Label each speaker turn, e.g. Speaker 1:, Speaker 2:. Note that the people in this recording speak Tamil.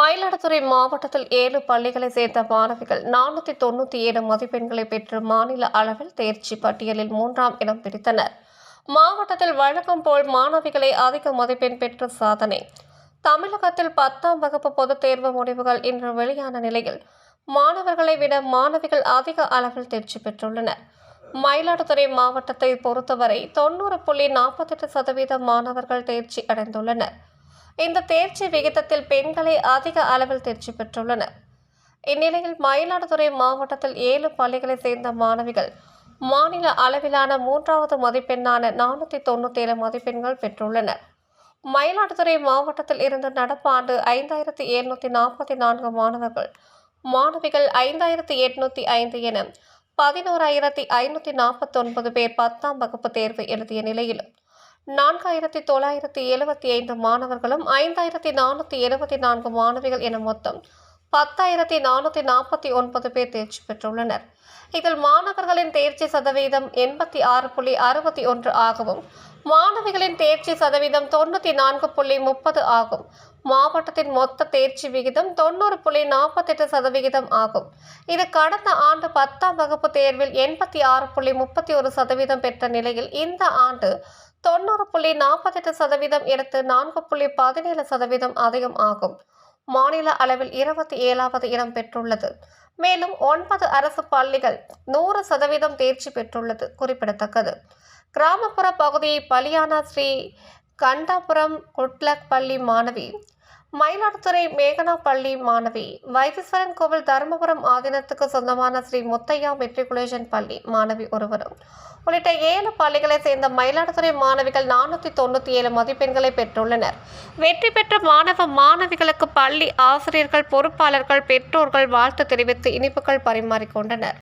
Speaker 1: மயிலாடுதுறை மாவட்டத்தில் ஏழு பள்ளிகளை சேர்ந்த மாணவிகள் நானூற்றி தொண்ணூற்றி ஏழு மதிப்பெண்களை பெற்று மாநில அளவில் தேர்ச்சி பட்டியலில் மூன்றாம் இடம் பிடித்தனர். மாவட்டத்தில் வழக்கம் போல் மாணவிகளை அதிக மதிப்பெண் பெற்ற சாதனை. தமிழகத்தில் பத்தாம் வகுப்பு பொதுத் தேர்வு முடிவுகள் இன்று வெளியான நிலையில் மாணவர்களை விட மாணவிகள் அதிக அளவில் தேர்ச்சி பெற்றுள்ளனர். மயிலாடுதுறை மாவட்டத்தை பொறுத்தவரை தொண்ணூறு புள்ளி நாற்பத்தெட்டு சதவீத மாணவர்கள் தேர்ச்சி அடைந்துள்ளனர். இந்த தேர்ச்சி விகிதத்தில் பெண்களே அதிக அளவில் தேர்ச்சி பெற்றுள்ளனர் இந்நிலையில் மயிலாடுதுறை மாவட்டத்தில் ஏழு பள்ளிகளை சேர்ந்த மாணவிகள் மாநில அளவிலான மூன்றாவது மதிப்பெண்ணான நானூற்றி தொண்ணூற்றி ஏழு மதிப்பெண்கள் பெற்றுள்ளனர். மயிலாடுதுறை மாவட்டத்தில் இருந்து நடப்பாண்டு ஐந்தாயிரத்தி எழுநூற்றி நாற்பத்தி நான்கு மாணவர்கள் மாணவிகள் ஐந்தாயிரத்தி எட்நூற்றி ஐந்து என பதினோராயிரத்தி ஐநூற்றி நாற்பத்தொன்பது பேர் பத்தாம் வகுப்பு தேர்வு எழுதிய நிலையிலும் நான்காயிரத்தி தொள்ளாயிரத்தி எழுபத்தி ஐந்து மாணவர்களும் ஐந்தாயிரத்தி நானூற்றி எழுபத்தி நான்கு மாணவிகள் என மொத்தம் பத்தாயிரத்தி நானூற்றி நாற்பத்தி ஒன்பது பேர் தேர்ச்சி பெற்றுள்ளனர். இதில் மாணவர்களின் தேர்ச்சி சதவீதம் எண்பத்தி ஆறு புள்ளி அறுபத்தி ஒன்று ஆகவும் மாணவிகளின் தேர்ச்சி சதவீதம் தொண்ணூற்றி நான்கு புள்ளி முப்பது ஆகும். மாவட்டத்தின் மொத்த தேர்ச்சி விகிதம் தொண்ணூறு புள்ளி நாற்பத்தெட்டு சதவிகிதம் ஆகும். இது கடந்த ஆண்டு பத்தாம் வகுப்பு தேர்வில் எண்பத்தி ஆறு புள்ளி முப்பத்தி ஒரு சதவீதம் பெற்ற நிலையில் இந்த ஆண்டு தொண்ணூறு புள்ளி நாற்பத்தெட்டு சதவீதம் எடுத்து நான்கு புள்ளி பதினேழு சதவீதம் அதிகம் ஆகும். மாநில அளவில் இருபத்தி ஏழாவது இடம் பெற்றுள்ளது. மேலும் ஒன்பது அரசு பள்ளிகள் நூறு சதவீதம் தேர்ச்சி பெற்றுள்ளது குறிப்பிடத்தக்கது. கிராமப்புற பகுதியை பலியான ஸ்ரீ கண்டாபுரம் குட்லக் பள்ளி மாணவி மயிலாடுதுறை மேகனா பள்ளி மாணவி வைத்தீஸ்வரன் கோவில் தருமபுரம் ஆதீனத்துக்கு சொந்தமான ஸ்ரீ முத்தையா மெட்ரிகுலேஷன் பள்ளி மாணவி ஒருவரும். உள்ளிட்ட ஏழு பள்ளிகளை சேர்ந்த மயிலாடுதுறை மாணவிகள் நானூற்றி தொண்ணூற்றி ஏழு மதிப்பெண்களை பெற்றுள்ளனர். வெற்றி பெற்ற மாணவ மாணவிகளுக்கு பள்ளி ஆசிரியர்கள் பொறுப்பாளர்கள் பெற்றோர்கள் வாழ்த்து தெரிவித்து இனிப்புகள் பரிமாறிக்கொண்டனர்